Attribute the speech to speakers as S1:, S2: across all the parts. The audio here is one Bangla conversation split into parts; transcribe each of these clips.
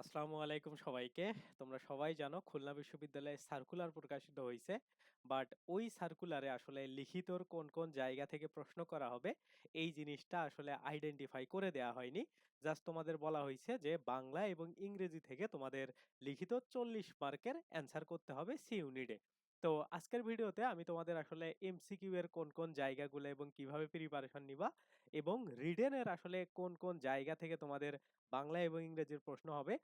S1: আসসালামু আলাইকুম সবাইকে। তোমরা সবাই জানো খুলনা বিশ্ববিদ্যালয়ে সার্কুলার প্রকাশিত হয়েছে বাট ওই সার্কুলারে আসলে লিখিতর কোন, কোন জায়গা থেকে প্রশ্ন করা হবে এই জিনিসটা আসলে আইডেন্টিফাই করে দেয়া হয়নি। জাস্ট তোমাদের বলা হয়েছে যে বাংলা এবং ইংরেজি থেকে তোমাদের লিখিত ৪০ মার্কের অ্যান্সার করতে হবে সি ইউনিটে। তো আজকের ভিডিওতে আমি তোমাদের আসলে এমসিকিউ এর কোন, কোন জায়গাগুলো এবং কীভাবে প্রিপারেশন নিবা এবং রিডেনের আসলে কোন, কোন জায়গা থেকে তোমাদের বাংলা এবং ইংরেজির প্রশ্ন হবে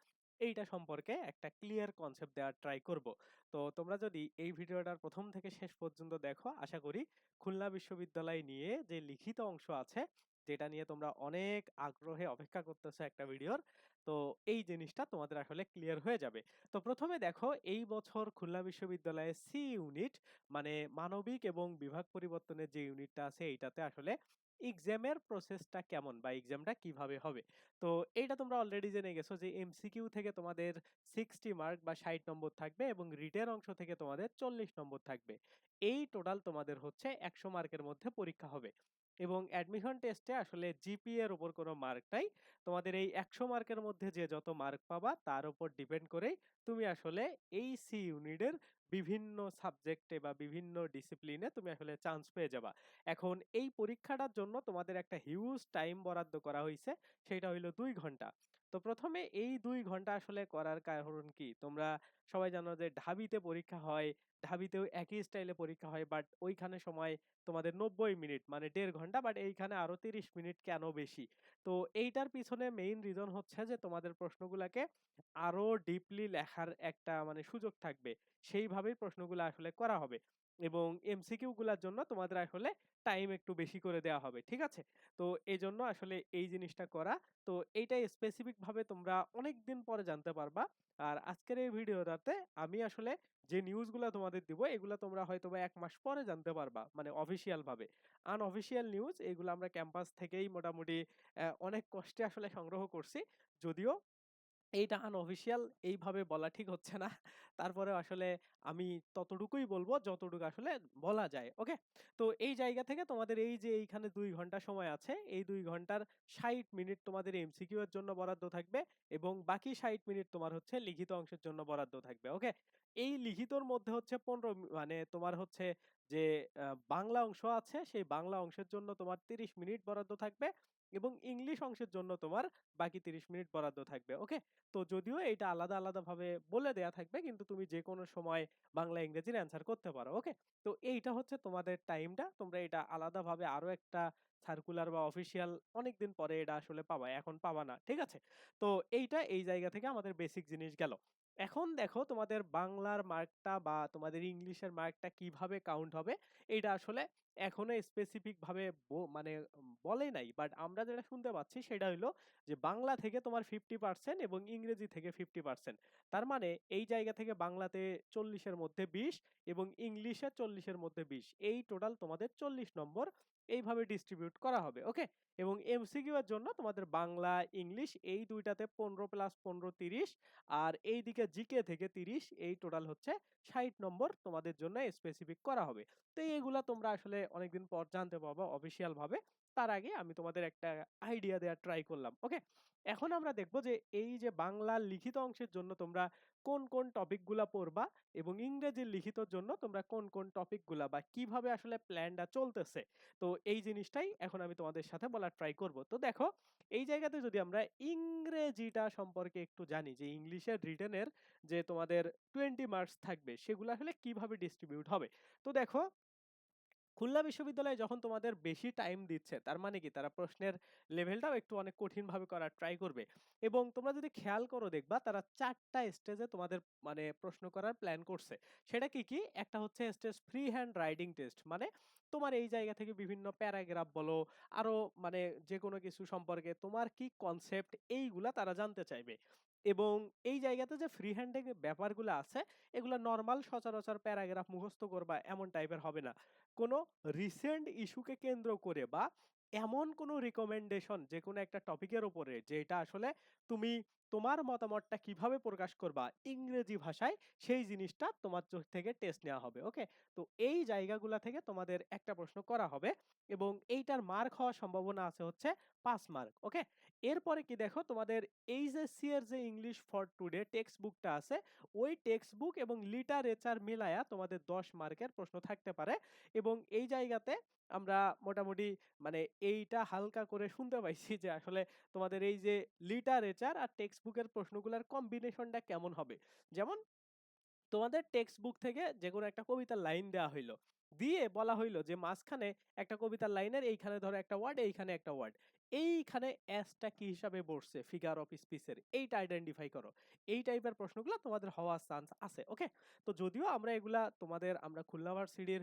S1: এইটা সম্পর্কে একটা ক্লিয়ার কনসেপ্ট দেওয়ার ট্রাই করব। তো তোমরা যদি এই ভিডিওটার ১ম থেকে শেষ পর্যন্ত দেখো, আশা করি খুলনা বিশ্ববিদ্যালয় নিয়ে যে লিখিত অংশ আছে, যেটা নিয়ে তোমরা অনেক আগ্রহে অপেক্ষা করতেছো একটা ভিডিওর। তো এই জিনিসটা তোমাদের আসলে ক্লিয়ার হয়ে যাবে। তো প্রথমে দেখো, এই বছর খুলনা বিশ্ববিদ্যালয়ে সি ইউনিট মানে মানবিক এবং বিভাগ পরিবর্তনের যে ইউনিটটা আছে, এইটাতে আসলে এক্সামের প্রসেসটা কেমন বা এক্সামটা কীভাবে হবে? তো এইটা তোমরা অলরেডি জেনে গেছো যে এমসিকিউ থেকে তোমাদের 60 মার্ক বা ৬০ নম্বর থাকবে এবং রিটেন অংশ থেকে তোমাদের ৪০ নম্বর থাকবে। এই টোটাল তোমাদের হচ্ছে ১০০ মার্কের মধ্যে পরীক্ষা হবে। এবং অ্যাডমিশন টেস্টে আসলে জিপিএ এর উপর কোনো মার্ক নাই। তোমাদের এই ১০০ মার্কের মধ্যে যে যত মার্ক পাবা, তার উপর ডিপেন্ড করেই তুমি আসলে এই সি ইউনিটের বিভিন্ন সাবজেক্টে বা বিভিন্ন ডিসিপ্লিনে তুমি আসলে চান্স পেয়ে যাবা। এখন এই পরীক্ষাটার জন্য তোমাদের একটা হিউজ টাইম বরাদ্দ করা হয়েছে সেটা হইল দুই ঘণ্টা। তো প্রথমে এই দুই ঘণ্টা আসলে করার কারণ কি? তোমরা সবাই জানো যে ঢাবিতে পরীক্ষা হয়। ঢাবিতেও একই স্টাইলে পরীক্ষা হয়। বাট ওইখানে সময় তোমাদের ৯০ মিনিট মানে দেড় ঘণ্টা। বাট এইখানে আরও ৩০ মিনিট কেন বেশি? তো এইটার পিছনে মেইন রিজন হচ্ছে যে তোমাদের প্রশ্নগুলাকে আরও ডিপলি লেখার একটা মানে সুযোগ থাকবে। সেইভাবেই প্রশ্নগুলা আসলে করা হবে। এবং এমসিকিউ গুলার জন্য তোমাদের আসলে টাইম একটু বেশি করে দেয়া হবে। ঠিক আছে? তো এজন্য আসলে এই জিনিসটা করা। তো এইটা স্পেসিফিক ভাবে তোমরা অনেকদিন পরে জানতে পারবা। আর আজকের এই ভিডিওটাতে আমি আসলে যে নিউজগুলা তোমাদের দিব, এগুলা তোমরা হয়তোবা ১ মাস পরে জানতে পারবা। মানে অফিসিয়াল ভাবে। আনঅফিসিয়াল নিউজ এগুলো আমরা ক্যাম্পাস থেকেই মোটামুটি অনেক কষ্টে আসলে সংগ্রহ করছি। যদিও এইটা আনঅফিসিয়াল এইভাবে বলা ঠিক হচ্ছে না। তারপরে আসলে আমি ততটুকুই বলব যতটুকু আসলে বলা যায়। ওকে? তো এই জায়গা থেকে তোমাদের এই যে এইখানে দুই ঘণ্টা সময় আছে, এই দুই ঘণ্টার ৬০ মিনিট তোমাদের এমসিকিউ এর জন্য বরাদ্দ থাকবে এবং বাকি ৬০ মিনিট তোমার হচ্ছে লিখিত অংশের জন্য বরাদ্দ থাকবে। ওকে? এই লিখিতর মধ্যে হচ্ছে পনেরো মানে তোমার হচ্ছে যে বাংলা অংশ আছে, সেই বাংলা অংশের জন্য তোমার ৩০ মিনিট বরাদ্দ থাকবে এবং ইংলিশ অংশের জন্য তোমার বাকি ৩০ মিনিট বরাদ্দ থাকবে। ওকে? তো যদিও এইটা আলাদা, আলাদাভাবে বলে দেয়া থাকবে কিন্তু তুমি যেকোনো সময় বাংলা, ইংরেজির অ্যান্সার করতে পারো। ওকে? তো এইটা হচ্ছে তোমাদের টাইমটা। তোমরা এটা আলাদাভাবে আরও একটা সার্কুলার বা অফিসিয়াল অনেকদিন পরে এটা আসলে পাবা। এখন পাবা না। ঠিক আছে? তো এইটা এই জায়গা থেকে আমাদের বেসিক জিনিস গেল। এখন দেখো তোমাদের বাংলার মার্কটা বা তোমাদের ইংলিশের মার্কটা কীভাবে কাউন্ট হবে? এটা আসলে এখনও স্পেসিফিক ভাবে মানে বলে নাই। বাট আমরা যেটা শুনতে পাচ্ছি সেটা হইল যে বাংলা থেকে তোমার 50% এবং ইংরেজি থেকে 50% তার মানে এই জায়গা থেকে বাংলাতে ৪০ এর মধ্যে ২০ এবং ইংলিশে ৪০ এর মধ্যে ২০ এই টোটাল তোমাদের ৪০ নম্বর এইভাবে ডিস্ট্রিবিউট করা হবে। ওকে? এবং এমসিকিউ এর জন্য তোমাদের বাংলা, ইংলিশ এই দুইটাতে পনেরো প্লাস ১৫ ৩০ আর এইদিকে জিকে থেকে ৩০ এই টোটাল হচ্ছে ৬০ নম্বর তোমাদের জন্য স্পেসিফিক করা হবে। তো এগুলা তোমরা আসলে অনেকদিন পর জানতে পারবা অফিসিয়াল ভাবে। তার আগে আমি তোমাদের একটা আইডিয়া দেওয়ার ট্রাই করলাম। ওকে? এখন আমরা দেখব যে এই যে বাংলার লিখিত অংশের জন্য তোমরা কোন, কোন টপিকগুলা পড়বা এবং ইংরেজির লিখিতর জন্য তোমরা কোন, কোন টপিকগুলা বা কীভাবে আসলে প্ল্যানটা চলতেছে। তো এই জিনিসটাই এখন আমি তোমাদের সাথে বলার ট্রাই করব। তো দেখো এই জায়গাতে যদি আমরা ইংরেজিটা সম্পর্কে একটু জানি যে ইংলিশের রিটেনের যে তোমাদের 20 মার্কস থাকবে সেগুলো আসলে কীভাবে ডিস্ট্রিবিউট হবে। তো দেখো খুলনা বিশ্ববিদ্যালয়ে যখন তোমাদের বেশি টাইম দিচ্ছে, তার মানে কি তারা প্রশ্নের লেভেলটাও একটু অনেক কঠিনভাবে করার ট্রাই করবে। এবং তোমরা যদি খেয়াল করো দেখবা তারা চারটা স্টেজে তোমাদের মানে প্রশ্ন করার প্ল্যান করছে। সেটা কি, কি? একটা হচ্ছে stage free handwriting test. মানে তোমার এই জায়গা থেকে বিভিন্ন প্যারাগ্রাফ বলো, আরও মানে যেকোনো কিছু সম্পর্কে তোমার কি কনসেপ্ট এইগুলা তারা জানতে চাইবে। এবং এই জায়গাতে যে ফ্রি হ্যান্ডে ব্যাপারগুলো আছে, এগুলো নর্মাল সচরাচর প্যারাগ্রাফ মুখস্থ করবা এমন টাইপের হবে না। কোনো রিসেন্ট ইস্যুকে কেন্দ্র করে বা এমন কোনো রিকমেন্ডেশন যে যেকোনো একটা টপিকের ওপরে যেটা আসলে তুমি তোমার মতামতটা কীভাবে প্রকাশ করবা ইংরেজি ভাষায় সেই জিনিসটা তোমার চোখ থেকে টেস্ট নেওয়া হবে ওকে তো এই জায়গাগুলা থেকে তোমাদের একটা প্রশ্ন করা হবে এবং এইটার মার্ক হওয়ার সম্ভাবনা আছে হচ্ছে পাঁচ মার্ক ওকে এরপরে কি দেখো তোমাদের এইচএসসি এর যে ইংলিশ ফর টুডে টেক্সট বুকটা আছে, ওই টেক্সট বুক এবং লিটারেচার মিলায়া তোমাদের দশ মার্কের প্রশ্ন থাকতে পারে এবং এই জায়গাতে আমরা মোটামুটি মানে এইটা হালকা করে শুনতে পাইছি যে আসলে তোমাদের এই যে লিটারেচার আর টেক্সট বুকের প্রশ্নগুলোর কম্বিনেশনটা কেমন হবে? যেমন, তোমাদের টেক্সট বুক থেকে যে কোনো একটা কবিতার লাইন দেওয়া হইল। দিয়ে বলা হইল যে, মাঝখানে একটা কবিতার লাইনের এইখানে ধরো একটা ওয়ার্ড, এইখানে একটা ওয়ার্ড। এইখানে অ্যাসটা কি হিসাবে বসছে? ফিগার অফ স্পিচের। এইটা আইডেন্টিফাই করো। এই টাইপের প্রশ্নগুলো তোমাদের হওয়ার চান্স আছে ওকে তো যদিও আমরা এগুলা তোমাদের, আমরা খুলনা ভার্সিটির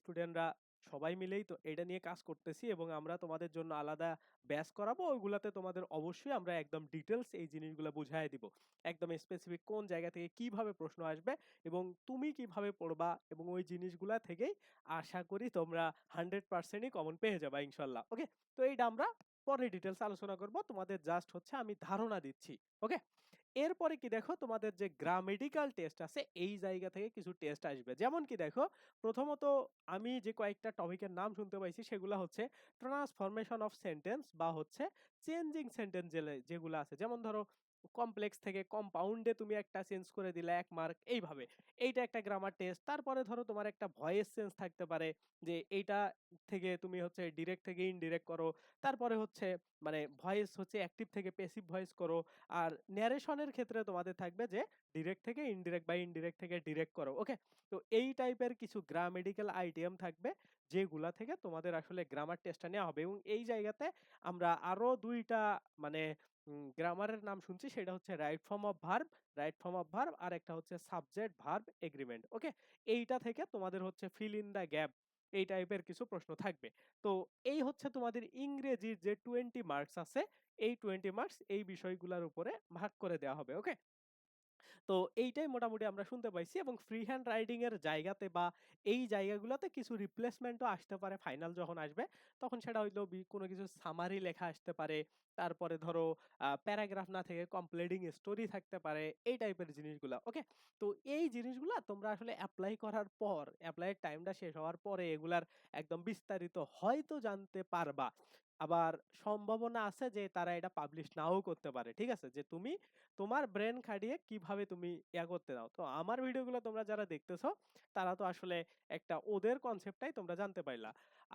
S1: স্টুডেন্টরা সবাই মিলেই তো এটা নিয়ে কাজ করতেছি এবং আমরা তোমাদের জন্য আলাদা ব্যাচ করাবো। ওইগুলাতে তোমাদের অবশ্যই আমরা একদম ডিটেলস এই জিনিসগুলো বুঝাই দিব। একদম স্পেসিফিক কোন জায়গা থেকে কীভাবে প্রশ্ন আসবে এবং তুমি কীভাবে পড়বা এবং ওই জিনিসগুলা থেকেই আশা করি তোমরা হান্ড্রেড পার্সেন্টই কমন পেয়ে যাবা ইনশাল্লাহ। ওকে তো এইটা আমরা পরে ডিটেলস আলোচনা করব। তোমাদের জাস্ট হচ্ছে আমি ধারণা দিচ্ছি। ওকে এরপরে কি দেখো তোমাদের যে গ্রামেটিক্যাল টেস্ট আছে, এই জায়গা থেকে কিছু টেস্ট আসবে। যেমন কি দেখো, প্রথমত আমি যে কয়েকটা টপিকের নাম শুনতে পাইছি, সেগুলো হচ্ছে ট্রান্সফরমেশন অফ সেন্টেন্স বা হচ্ছে চেঞ্জিং সেন্টেন্স যেগুলো আছে। যেমন ধরো কমপ্লেক্স থেকে কম্পাউন্ডে তুমি একটা চেঞ্জ করে দিলে এক মার্ক এইভাবে। এইটা একটা গ্রামার টেস্ট তারপরে ধরো তোমার একটা ভয়েস চেঞ্জ থাকতে পারে যে এইটা থেকে তুমি হচ্ছে ডিরেক্ট থেকে ইনডিরেক্ট করো, তারপরে হচ্ছে মানে ভয়েস হচ্ছে অ্যাক্টিভ থেকে পেসিভ ভয়েস করো, আর ন্যারেশনের ক্ষেত্রে তোমাদের থাকবে যে ডিরেক্ট থেকে ইনডিরেক্ট বা ইনডিরেক্ট থেকে ডিরেক্ট করো ওকে তো এই টাইপের কিছু গ্রামেটিক্যাল আইটেম থাকবে যেগুলা থেকে তোমাদের আসলে গ্রামার টেস্টটা নেওয়া হবে এবং এই জায়গাতে আমরা আরও দুইটা মানে গ্রামারের নাম শুনছি, সেটা হচ্ছে right form of verb right form of verb আর একটা হচ্ছে সাবজেক্ট ভার্ব এগ্রিমেন্ট ওকে এইটা থেকে তোমাদের হচ্ছে ফিল ইন দ্য গ্যাপ এই টাইপের কিছু প্রশ্ন থাকবে। তো এই হচ্ছে তোমাদের ইংরেজির যে টোয়েন্টি মার্কস আছে, এই টোয়েন্টি মার্কস এই বিষয়গুলোর উপরে ভাগ করে দেওয়া হবে ওকে তো এইটাই মোটামুটি আমরা শুনতে পাইছি এবং ফ্রি হ্যান্ড রাইডিং এর জায়গাতে বা এই জায়গাগুলোতে কিছু রিপ্লেসমেন্টও আসতে পারে ফাইনাল যখন আসবে, তখন সেটা হইল কোনো কিছু সামারি লেখা আসতে পারে। তারপরে ধরো প্যারাগ্রাফ না থেকে কমপ্লিটিং স্টোরি থাকতে পারে, এই টাইপের জিনিসগুলা ওকে তো এই জিনিসগুলা তোমরা আসলে অ্যাপ্লাই করার পর অ্যাপ্লাইয়ের টাইমটা শেষ হওয়ার পরে এগুলার একদম বিস্তারিত হয়তো জানতে পারবা। আবার সম্ভাবনা আছে যে তারা এটা পাবলিশ নাও করতে পারে, ঠিক আছে? যে তুমি তোমার ব্রেন খাটিয়ে কীভাবে তুমি ইয়া করতে দাও। তো আমার ভিডিওগুলো তোমরা যারা দেখতেছো, তারা তো আসলে একটা ওদের কনসেপ্টটাই তোমরা জানতে পারলা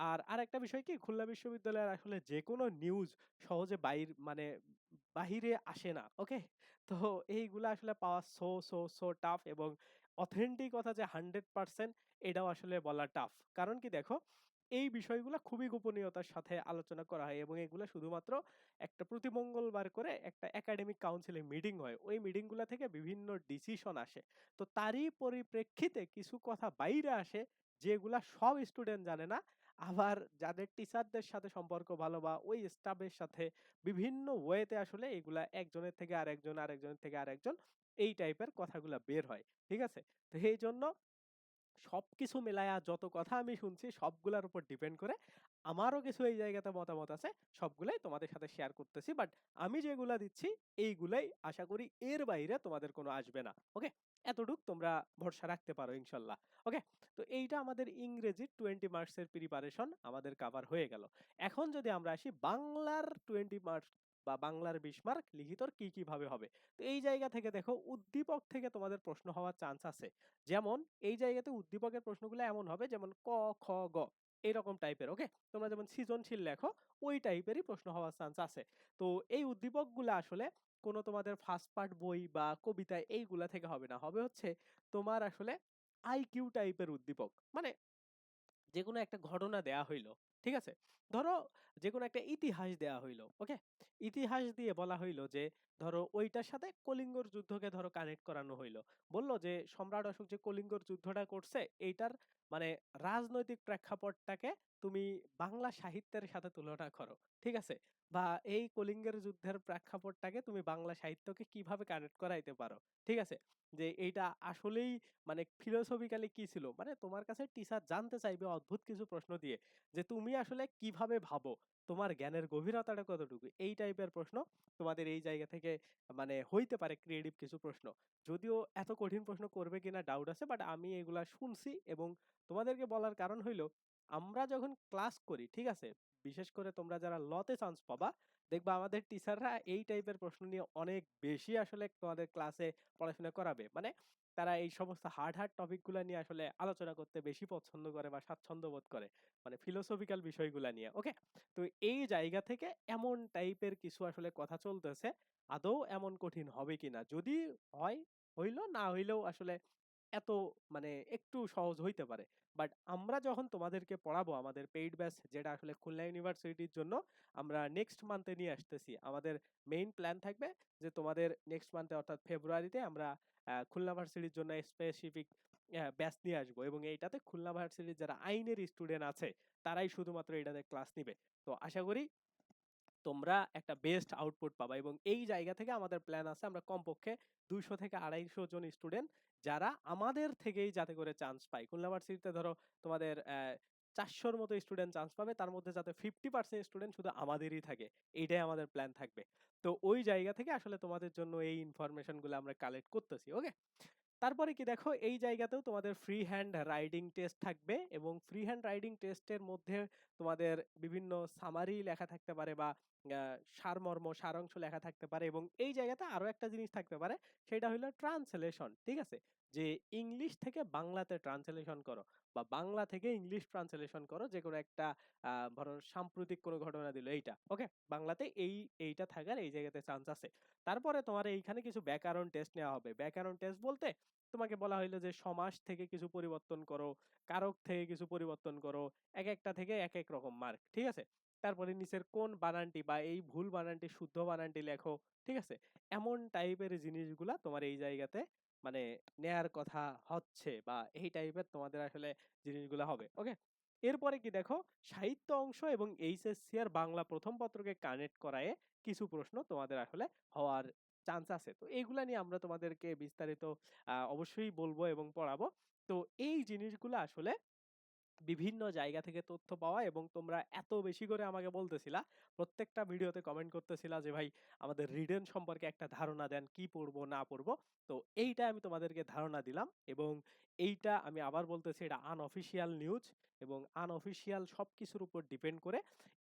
S1: আর আরেকটা বিষয় কি? খুলনা বিশ্ববিদ্যালয়ের আসলে যে কোনো নিউজ সহজে বাইর মানে বাহিরে আসে না ওকে তো এইগুলা আসলে পাওয়া সো সো সো টাফ এবং অথেন্টিকতা যে হান্ড্রেড পার্সেন্ট এটাও আসলে বলা টাফ কারণ কি দেখো এই বিষয়গুলো খুবই গোপনীয়তার সাথে আলোচনা করা হয় এবং এগুলো শুধুমাত্র একটা প্রতি মঙ্গলবার করে একটা একাডেমিক কাউন্সিলে মিটিং হয়। ওই মিটিংগুলো থেকে বিভিন্ন ডিসিশন আসে। তো তারই পরিপ্রেক্ষিতে কিছু কথা বাইরে আসে যেগুলা সব স্টুডেন্ট জানে না। আবার যাদের টিচারদের সাথে সম্পর্ক ভালো বা ওই স্টাফের সাথে বিভিন্ন ওয়েতে আসলে এগুলা একজনের থেকে আরেকজন, আরেকজনের থেকে আরেকজন এই টাইপের কথাগুলা বের হয়। ঠিক আছে? তো এই জন্য সবকিছু মেলায়া যত কথা আমি শুনছি সবগুলার উপর ডিপেন্ড করে আমারও কিছু এই জায়গাতে মতামত আছে, সবগুলাই তোমাদের সাথে শেয়ার করতেছি। বাট আমি যেগুলা দিচ্ছি, এইগুলাই আশা করি এর বাইরে তোমাদের কোনো আসবে না। ওকে? এতটুক তোমরা ভরসা রাখতে পারো ইনশাল্লাহ। ওকে? তো এইটা আমাদের ইংরেজি টোয়েন্টি মার্কসের প্রিপারেশন আমাদের কাভার হয়ে গেল। এখন যদি আমরা আসি বাংলার টোয়েন্টি মার্কস বা বাংলার বিশ মার্ক লিখিতর কি, কীভাবে হবে? তো এই জায়গা থেকে দেখো উদ্দীপক থেকে তোমাদের প্রশ্ন হওয়ার চান্স আছে। যেমন এই জায়গাতে উদ্দীপকের প্রশ্নগুলো এমন হবে, যেমন ক, খ, গ এইরকম টাইপের ওকে তোমরা যেমন সৃজনশীল লেখো, ওই টাইপেরই প্রশ্ন হওয়ার চান্স আছে। তো এই উদ্দীপকগুলো আসলে কোনো তোমাদের ফার্স্ট পার্ট বই বা কবিতা এইগুলা থেকে হবে না। হবে হচ্ছে তোমার আসলে আইকিউ টাইপের উদ্দীপক। মানে যে কোনো একটা ঘটনা দেয়া হইল। ঠিক আছে? ধরো যে কোনো একটা ইতিহাস দেয়া হইল, ওকে? ইতিহাস দিয়ে বলা হইল যে, ধরো ওইটার সাথে কলিঙ্গর যুদ্ধকে ধরো কানেক্ট করানো হইল। বলল যে, সম্রাট অশোক যে কলিঙ্গর যুদ্ধটা করছে, এইটার মানে রাজনৈতিক প্রেক্ষাপটটাকে তুমি বাংলা সাহিত্যের সাথে তুলনা করো, ঠিক আছে বা এই কলিঙ্গের যুদ্ধের প্রেক্ষাপটটাকে তুমি বাংলা সাহিত্যকে কীভাবে কানেক্ট করাইতে পারো, ঠিক আছে যে এইটা আসলেই মানে ফিলোসফিক্যালি কি ছিল মানে তোমার কাছে টিচার জানতে চাইবে অদ্ভুত কিছু প্রশ্ন দিয়ে, যে তুমি আসলে কীভাবে ভাবো তোমার জ্ঞানের গভীরতাটা কতটুকু? এই টাইপের প্রশ্ন তোমাদের এই জায়গা থেকে মানে হইতে পারে ক্রিয়েটিভ কিছু প্রশ্ন। যদিও এত কঠিন প্রশ্ন করবে কিনা ডাউট আছে বাট আমি এগুলা শুনছি এবং তোমাদেরকে বলার কারণ হইল আমরা যখন ক্লাস করি, ঠিক আছে? বিশেষ করে তোমরা যারা ল তে চান্স পাবা, দেখবা আমাদের টিচাররা এই টাইপের প্রশ্ন নিয়ে অনেক বেশি আসলে তোমাদের ক্লাসে পড়াশোনা করাবে। মানে তারা এই সমস্ত হার্ড, হার্ড টপিকগুলা নিয়ে আসলে আলোচনা করতে বেশি পছন্দ করে বা স্বাচ্ছন্দ্য বোধ করে। মানে ফিলোসফিক্যাল বিষয়গুলা নিয়ে। ওকে? তো এই জায়গা থেকে এমন টাইপের কিছু আসলে কথা চলতেছে। আদৌ এমন কঠিন হবে কিনা? যদি হয়, হইল, না হইলেও আসলে এত মানে একটু সহজ হইতে পারে। বাট আমরা যখন তোমাদেরকে পড়াবো আমাদের পেইড ব্যাচ, যেটা আসলে খুলনা ইউনিভার্সিটির জন্য আমরা নেক্সট মান্থে নিয়ে আসতেছি। আমাদের মেইন প্ল্যান থাকবে যে তোমাদের নেক্সট মান্থে অর্থাৎ ফেব্রুয়ারিতে আমরা খুলনা ভার্সিটির জন্য স্পেসিফিক ব্যাচ নিয়ে আসব এবং এইটাতে খুলনা ভার্সিটির যারা আইনের স্টুডেন্ট আছে, তারাই শুধুমাত্র এটাতে ক্লাস নিবে। তো আশা করি তোমরা একটা বেস্ট আউটপুট পাবা এবং এই জায়গা থেকে আমাদের প্ল্যান আছে আমরা কমপক্ষে 200 থেকে 250 জন স্টুডেন্ট যারা আমাদের থেকেই যাতে করে চান্স পায়। খুলনা ধরো তোমাদের 400 মতো স্টুডেন্ট চান্স পাবে। তার মধ্যে যাতে 50% স্টুডেন্ট শুধু আমাদেরই থাকে। এইটাই আমাদের প্ল্যান থাকবে। তো ওই জায়গা থেকে আসলে তোমাদের জন্য এই ইনফরমেশনগুলা আমরা কালেক্ট করতেছি। ওকে? তারপরে কি দেখো এই জায়গাতেও তোমাদের ফ্রি হ্যান্ড রাইডিং টেস্ট থাকবে এবং ফ্রি হ্যান্ড রাইডিং টেস্টের মধ্যে তোমাদের বিভিন্ন সামারি লেখা থাকতে পারে বা সারমর্ম, সারাংশ লেখা থাকতে পারে এবং এই জায়গাতে আরও একটা জিনিস থাকতে পারে সেটা হলো ট্রান্সলেশন। ঠিক আছে? যে ইংলিশ থেকে বাংলাতে ট্রান্সলেশন করো বা বাংলা থেকে ইংলিশ ট্রান্সলেশন করো যেকোনো একটা ধরো সাম্প্রতিক কোনো ঘটনা দিল এইটা। ওকে? বাংলাতে এই এইটা থাকার এই জায়গাতে চান্স আছে। তারপরে তোমার এইখানে কিছু ব্যাকরণ টেস্ট নেওয়া হবে। ব্যাকরণ টেস্ট বলতে তোমাকে বলা হইল যে সমাস থেকে কিছু পরিবর্তন করো, কারক থেকে কিছু পরিবর্তন করো। একেকটা থেকে একেক রকম মার্ক। ঠিক আছে? তারপরে নিচের কোন বানানটি বা এই ভুল বানানটি শুদ্ধ বানানটি লেখো। ঠিক আছে? এমন টাইপের জিনিসগুলা তোমার এই জায়গাতে মানে নেয়ার কথা হচ্ছে বা এই টাইপের তোমাদের আসলে জিনিসগুলো হবে। ওকে? এরপরে কি দেখো, সাহিত্য অংশ এবং এইচএসসি আর বাংলা প্রথম পত্রকে কানেক্ট করায় কিছু প্রশ্ন তোমাদের আসলে হওয়ার চান্স আছে। তো এইগুলা নিয়ে আমরা তোমাদেরকে বিস্তারিত অবশ্যই বলব এবং পড়াবো। তো এই জিনিসগুলো আসলে বিভিন্ন জায়গা থেকে তথ্য পাওয়া এবং তোমরা এত বেশি করে আমাকে বলতেছিলা, প্রত্যেকটা ভিডিওতে কমেন্ট করতেছিলা যে, "ভাই আমাদের রিডেন সম্পর্কে একটা ধারণা দেন, কি পড়ব না পড়ব?" তো এইটা আমি তোমাদেরকে ধারণা দিলাম এবং এইটা আমি আবার বলতেছি এটা আনঅফিসিয়াল নিউজ এবং আনঅফিসিয়াল সবকিছুর উপর ডিপেন্ড করে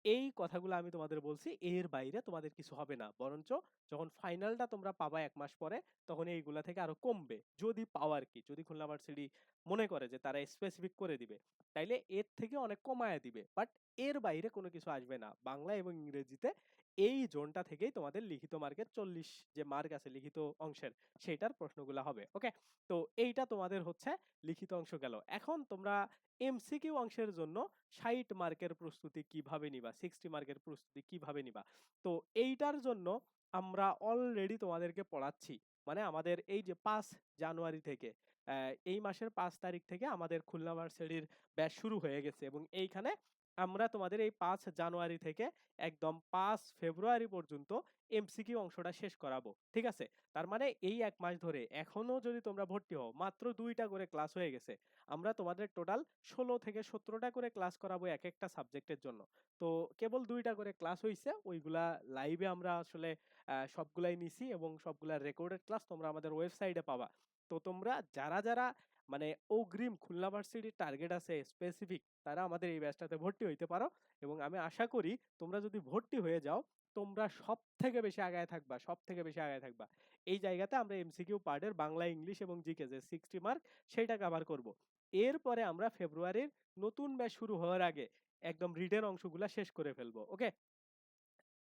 S1: এই কথাগুলো আমি তোমাদের বলছি। এর বাইরে তোমাদের কিছু হবে না। বরঞ্চ যখন ফাইনালটা তোমরা পাবা এক মাস পরে, তখন এইগুলা থেকে আরও কমবে। যদি পাওয়ার কি যদি খুলনা ভার্সিটি মনে করে যে তারা স্পেসিফিক করে দিবে। তাইলে এর থেকে অনেক কমায় দিবে। বাট এর বাইরে কোনো কিছু আসবে না। বাংলা এবং ইংরেজিতে এই জোনটা থেকেই তোমাদের লিখিত মার্কের ৪০ যে মার্ক আছে লিখিত অংশের, সেইটার প্রশ্নগুলা হবে। ওকে? তো এইটা তোমাদের হচ্ছে লিখিত অংশ গেল। এখন তোমরা এমসিকিউ অংশের জন্য ৬০ মার্কের প্রস্তুতি কীভাবে নিবা? 60 মার্কের প্রস্তুতি কীভাবে নিবা? তো এইটার জন্য আমরা অলরেডি তোমাদেরকে পড়াচ্ছি। মানে আমাদের এই যে পাঁচ জানুয়ারি থেকে এই মাসের পাঁচ তারিখ থেকে আমাদের খুলনা ভার্সিটির ব্যাচ শুরু হয়ে গেছে এবং এইখানে আমরা তোমাদের এই পাঁচ জানুয়ারি থেকে একদম পাঁচ ফেব্রুয়ারি পর্যন্ত এমসিকিউ অংশটা শেষ করাবো। ঠিক আছে? তার মানে এই এক মাস ধরে এখনও যদি তোমরা ভর্তি হও, মাত্র দুইটা করে ক্লাস হয়ে গেছে। আমরা তোমাদের টোটাল ১৬ থেকে সতেরোটা করে ক্লাস করাবো এক একটা সাবজেক্টের জন্য। তো কেবল দুইটা করে ক্লাস হইছে। ওইগুলা লাইভে আমরা আসলে সবগুলাই নিছি এবং সবগুলা রেকর্ডেড ক্লাস তোমরা আমাদের ওয়েবসাইটে পাবা। তো তোমরা যারা, যারা মানে অগ্রিম খুলনা ভার্সিটির টার্গেট আছে স্পেসিফিক, তারা আমাদের এই ব্যাচটাতে ভর্তি হইতে পারো এবং আমি আশা করি তোমরা যদি ভর্তি হয়ে যাও, তোমরা সব থেকে বেশি আগায় থাকবা, সবথেকে বেশি আগায় থাকবা। এই জায়গাতে আমরা এমসিকিউ পার্টের বাংলা, ইংলিশ এবং জিকে যে 60 মার্ক সেইটা কভার করব। এরপরে আমরা ফেব্রুয়ারির নতুন ব্যাচ শুরু হওয়ার আগে একদম রিটেন অংশগুলা শেষ করে ফেলব। ওকে?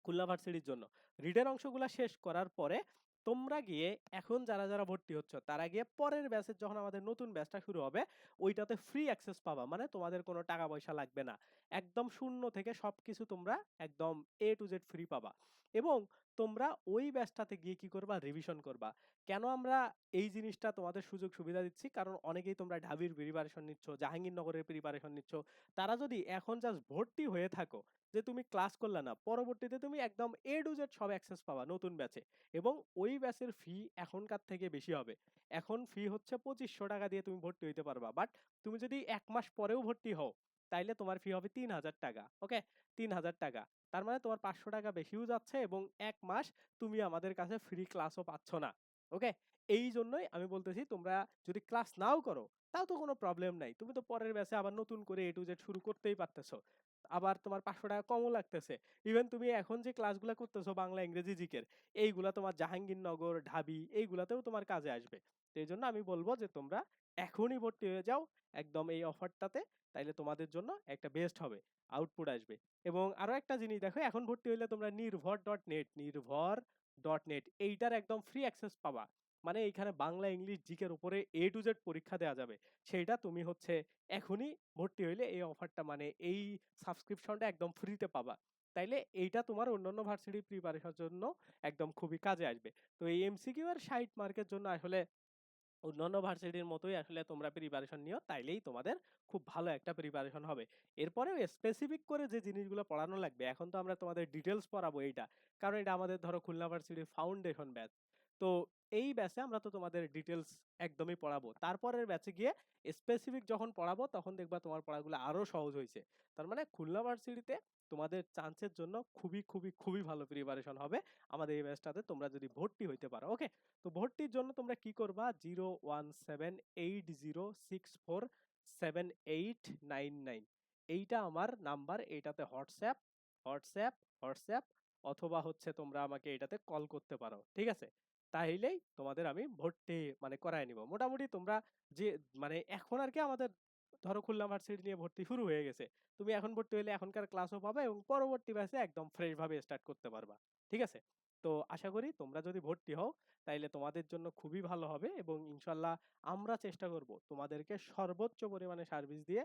S1: খুলনা ভার্সিটির জন্য। রিটেন অংশগুলা শেষ করার পরে তোমরা গিয়ে এখন যারা, যারা ভর্তি হচ্ছ তারা গিয়ে পরের ব্যাচের যখন আমাদের নতুন ব্যাচটা শুরু হবে, ওইটাতে ফ্রি অ্যাক্সেস পাবা। মানে তোমাদের কোনো টাকা পয়সা লাগবে না। একদম শূন্য থেকে সবকিছু তোমরা একদম A to Z ফ্রি পাবা। এবং তোমরা ওই ব্যাচটাতে গিয়ে কি করবা? রিভিশন করবা। কেন আমরা এই জিনিসটা তোমাদের সুযোগ সুবিধা দিচ্ছি? কারণ অনেকেই তোমরা ঢাবির প্রিপারেশন নিচ্ছ, জাহাঙ্গীরনগরের প্রিপারেশন নিচ্ছ। তারা যদি এখন জাস্ট ভর্তি হয়ে থাকো, যে তুমি ক্লাস করলে না, পরবর্তীতে তুমি একদম এ to Z সব অ্যাক্সেস পাবা নতুন ব্যাচে। এবং ওই ব্যাচের ফি এখনকার থেকে বেশি হবে। এখন ফি হচ্ছে ৳২৫০০ দিয়ে তুমি ভর্তি হইতে পারবা। বাট তুমি যদি এক মাস পরেও ভর্তি হও, তাইলে তোমার ফি হবে ৩,০০০ টাকা। ওকে? ৩,০০০ টাকা। তার মানে তোমার ৫০০ টাকা বেশিও যাচ্ছে এবং ১ মাস তুমি আমাদের কাছে ফ্রি ক্লাসও পাচ্ছ না। ওকে? এইজন্যই আমি বলতেছি তোমরা যদি ক্লাস নাও করো, তাও তো কোনো প্রবলেম নাই। তুমি তো পরের ব্যাচে আবার নতুন করে A to Z শুরু করতেই পারতেছো। আবার তোমার ৫০০ টাকা কমও লাগতেছে। ইভেন তুমি এখন যে ক্লাসগুলা করতেছো বাংলা, ইংরেজি, জিকের এইগুলা তোমার জাহাঙ্গীরনগর, ঢাবি এইগুলাতেও তোমার কাজে আসবে। তো এইজন্য আমি বলব যে তোমরা এখনই ভর্তি হয়ে যাও একদম এই অফারটাতে। তাইলে তোমাদের জন্য একটা বেস্ট হবে। আউটপুট আসবে। এবং আরও একটা জিনিস দেখো এখন ভর্তি হইলে তোমরা নির্ভর.নেট নির্ভর.নেট এইটার একদম ফ্রি অ্যাক্সেস পাবা। মানে এইখানে বাংলা, ইংলিশ, জিকের উপরে এ টু জেড পরীক্ষা দেওয়া যাবে। সেইটা তুমি হচ্ছে এখনই ভর্তি হইলে এই অফারটা মানে এই সাবস্ক্রিপশনটা একদম ফ্রিতে পাবা। তাইলে এইটা তোমার অন্যান্য ভার্সিটি প্রিপারেশনের জন্য একদম খুবই কাজে আসবে। তো এই এমসিকিউ এর ৬০ মার্কের জন্য আসলে অন্যান্য ভার্সিটির মতোই আসলে তোমরা প্রিপারেশন নিও। তাইলেই তোমাদের খুব ভালো একটা প্রিপারেশন হবে। এরপরেও স্পেসিফিক করে যে জিনিসগুলো পড়ানো লাগবে, এখন তো আমরা তোমাদের ডিটেইলস পড়াবো এইটা। কারণ এটা আমাদের ধরো খুলনা ভার্সিটির ফাউন্ডেশন ব্যাচ। তো এই ব্যাচে আমরা তো তোমাদের ডিটেইলস একদমই পড়াবো। তারপরের ব্যাচে গিয়ে স্পেসিফিক যখন পড়াবো তখন দেখবা তোমার পড়াগুলো আরও সহজ হইছে। তার মানে খুলনা ভার্সিটিতে তোমাদের চান্সের জন্য খুবই, খুবই, খুবই ভালো প্রিপারেশন হবে আমাদের এই ব্যাচটাতে তোমরা যদি ভর্তি হইতে পারো। ওকে? তো ভর্তির জন্য তোমরা কি করবা 017806478899 এইটা আমার নাম্বার। এইটাতে হোয়াটসঅ্যাপ, হোয়াটসঅ্যাপ, হোয়াটসঅ্যাপ অথবা হচ্ছে তোমরা আমাকে এটাতে কল করতে পারো। ঠিক আছে? তাইলেই তোমাদের আমি ভর্তি মানে করায় নিব মোটামুটি তোমরা যে মানে এখন আর কি আমাদের ধরো খুলনা ভার্সিটি নিয়ে ভর্তি শুরু হয়ে গেছে। তুমি এখন ভর্তি হলে এখনকার ক্লাসও পাবা এবং পরবর্তী ব্যাচে একদম ফ্রেশভাবে স্টার্ট করতে পারবা। ঠিক আছে? তো আশা করি তোমরা যদি ভর্তি হও, তাইলে তোমাদের জন্য খুবই ভালো হবে এবং ইনশাল্লাহ আমরা চেষ্টা করব তোমাদেরকে সর্বোচ্চ পরিমাণে সার্ভিস দিয়ে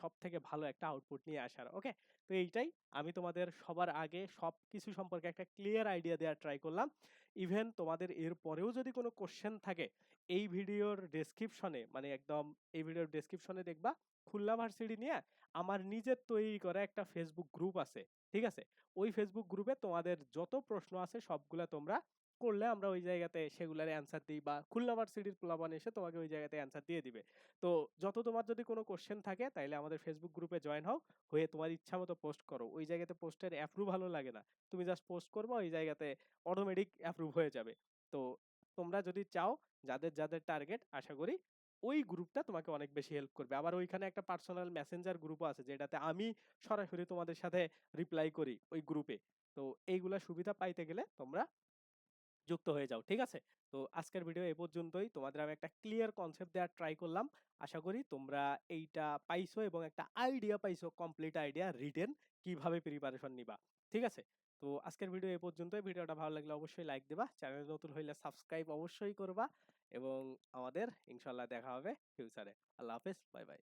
S1: সবথেকে ভালো একটা আউটপুট নিয়ে আসার। ওকে? তো এইটাই আমি তোমাদের সবার আগে সবকিছু সম্পর্কে একটা ক্লিয়ার আইডিয়া দেওয়ার ট্রাই করলাম। ইভেন তোমাদের এরপরেও যদি কোনো কোয়েশ্চেন থাকে, এই ভিডিওর ডেসক্রিপশনে মানে একদম এই ভিডিওর ডেসক্রিপশনে দেখবা, খুলনা ভার্সিটি নিয়ে আমার নিজের তৈরি করা একটা ফেসবুক গ্রুপ আছে। ঠিক আছে? ওই ফেসবুক গ্রুপে তোমাদের যত প্রশ্ন আছে সবগুলা তোমরা করলে আমরা ওই জায়গাতে সেগুলার অ্যান্সার দিই বা খুলনা ভার্সিটির পোলাপান এসে তোমাকে ওই জায়গাতে অ্যান্সার দিয়ে দিবে। তো যত তোমার যদি কোনো কোয়েশ্চেন থাকে তাইলে আমাদের ফেসবুক গ্রুপে জয়েন হও। হয়ে তোমার ইচ্ছা মতো পোস্ট করো। ওই জায়গাতে পোস্টের অ্যাপ্রুভালও লাগে না। তুমি জাস্ট পোস্ট করবা ওই জায়গাতে অটোমেটিক অ্যাপ্রুভ হয়ে যাবে। তো তোমরা যদি চাও যাদের, যাদের টার্গেট আশা করি ওই গ্রুপটা তোমাকে অনেক বেশি হেল্প করবে। আবার ওইখানে একটা পার্সোনাল মেসেঞ্জার গ্রুপও আছে যেটাতে আমি সরাসরি তোমাদের সাথে রিপ্লাই করি ওই গ্রুপে। তো এইগুলা সুবিধা পাইতে গেলে তোমরা যুক্ত হয়ে যাও। ঠিক আছে? তো আজকের ভিডিও এ পর্যন্তই। তোমাদের আমি একটা ক্লিয়ার কনসেপ্ট দেওয়ার ট্রাই করলাম। আশা করি তোমরা এইটা পাইছো এবং একটা আইডিয়া পাইছো কমপ্লিট আইডিয়া রিটেন কীভাবে প্রিপারেশন নিবা। ঠিক আছে? তো আজকের ভিডিও এ পর্যন্তই। ভিডিওটা ভালো লাগলে অবশ্যই লাইক দিবা। চ্যানেলে নতুন হইলে সাবস্ক্রাইব অবশ্যই করবা এবং আমাদের ইনশাল্লাহ দেখা হবে ফিউচারে। আল্লাহ হাফেজ। Bye, bye.